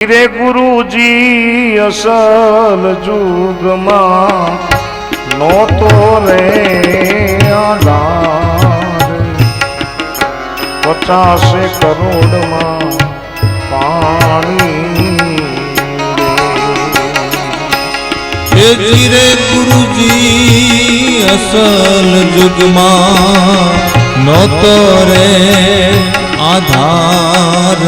રે ગુરુજી, અસલ જુગમાં નોતો રે આધાર પચાસે કરોડમાં પાણી રે. ગુરુજી, અસલ જુગમાં નોતો રે આધાર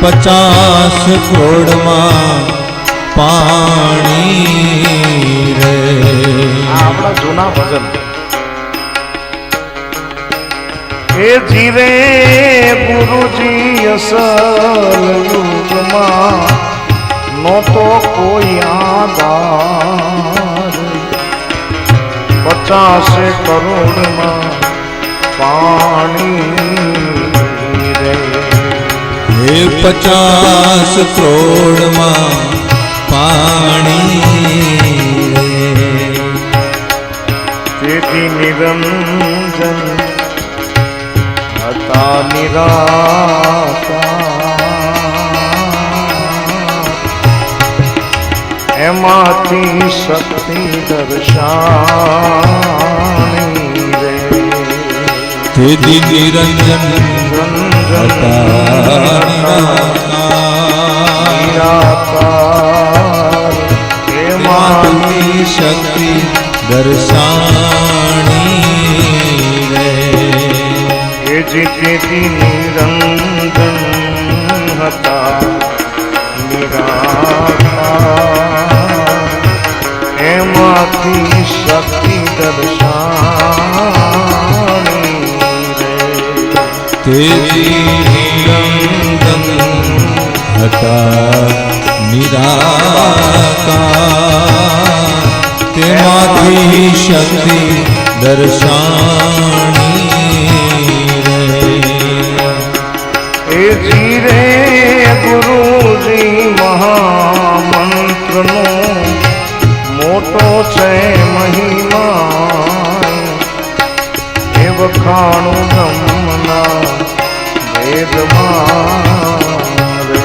પચાસ કરોડમાં પાણી રે. આપણા જૂના ભજન. એ જીરે ગુરુજી અસલ યુગમાં નહોતો કોઈ આધાર. પચાસે કરોડમાં પાણી પચાસ કરોડમાં પાણી તેથી નિરંજન હતા નિરાતા એમાંથી શક્તિ દર્શાની રે. તેથી નિરંજન એમાંથી શક્તિ દર્શાણી રે એ જીતેથી નિરંજન હતા નિરાકાર હતા નિરાકાર તેમાંથી શક્તિ દર્શાણી રે એ જીરે ગુરુજી મહામંત્રનો મોટો છે મહિમા એ વખાણું બ્રહ્મના વેદમાં રે.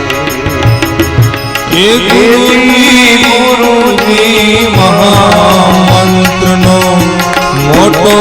એ ગુરુજી ગુરુજી મહામંત્રનો મોટો